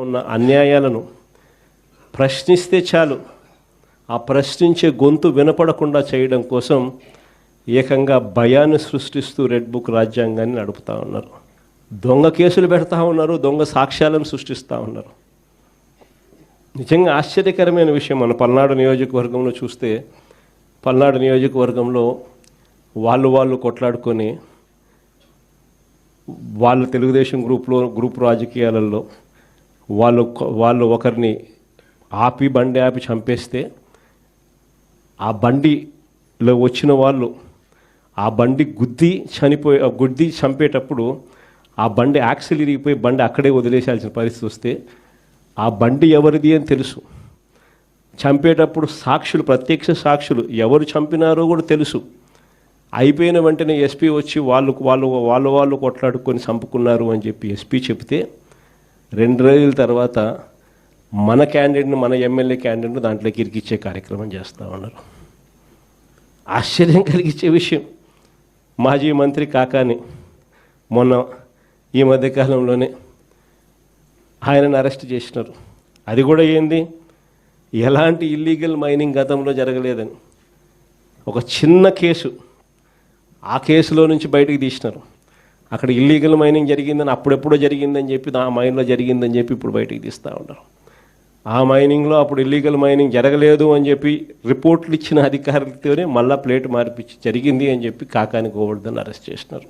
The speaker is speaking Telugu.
ఉన్న అన్యాయాలను ప్రశ్నిస్తే చాలు. ఆ ప్రశ్నించే గొంతు వినపడకుండా చేయడం కోసం ఏకంగా భయాన్ని సృష్టిస్తూ రెడ్ బుక్ రాజ్యాంగాన్ని నడుపుతా ఉన్నారు. దొంగ కేసులు పెడతా ఉన్నారు దొంగ సాక్ష్యాలను సృష్టిస్తూ ఉన్నారు. నిజంగా ఆశ్చర్యకరమైన విషయం మన పల్నాడు నియోజకవర్గంలో చూస్తే పల్నాడు నియోజకవర్గంలో వాళ్ళు వాళ్ళు కొట్లాడుకొని వాళ్ళ తెలుగుదేశం గ్రూప్లో గ్రూప్ రాజకీయాలలో వాళ్ళు వాళ్ళు ఒకరిని ఆపి బండి ఆపి చంపేస్తే ఆ బండిలో వచ్చిన వాళ్ళు ఆ బండి గుద్ది చనిపోయి ఆ గుద్ది చంపేటప్పుడు ఆ బండి యాక్సిల్ ఇరిగిపోయి బండి అక్కడే వదిలేసాల్సిన పరిస్థితి వస్తే ఆ బండి ఎవరిది అని తెలుసు. చంపేటప్పుడు సాక్షులు ప్రత్యక్ష సాక్షులు ఎవరు చంపినారో కూడా తెలుసు. అయిపోయిన వెంటనే ఎస్పీ వచ్చి వాళ్ళు వాళ్ళు వాళ్ళు వాళ్ళు కొట్లాడుకొని చంపుకున్నారు అని చెప్పి ఎస్పీ చెప్తే రెండు రోజుల తర్వాత మన క్యాండిడేట్ని మన ఎమ్మెల్యే క్యాండిడేట్ని దాంట్లోకి ఇరికిచ్చే కార్యక్రమం చేస్తూ ఉన్నారు. ఆశ్చర్యం కలిగించే విషయం. మాజీ మంత్రి కాకాని మొన్న ఈ మధ్యకాలంలోనే ఆయనను అరెస్ట్ చేసినారు. అది కూడా ఏంది? ఎలాంటి ఇల్లీగల్ మైనింగ్ గతంలో జరగలేదని. ఒక చిన్న కేసు. ఆ కేసులో నుంచి బయటకు తీసినారు. అక్కడ ఇల్లీగల్ మైనింగ్ జరిగిందని అప్పుడెప్పుడో జరిగిందని చెప్పి ఆ మైన్లో జరిగిందని చెప్పి ఇప్పుడు బయటికి తీస్తూ ఉంటారు ఆ మైనింగ్లో అప్పుడు ఇల్లీగల్ మైనింగ్ జరగలేదు అని చెప్పి రిపోర్ట్లు ఇచ్చిన అధికారులతోనే మళ్ళీ ప్లేట్ మార్పిచ్చి జరిగింది అని చెప్పి కాకాని గోవర్ధన్ అరెస్ట్ చేసినారు.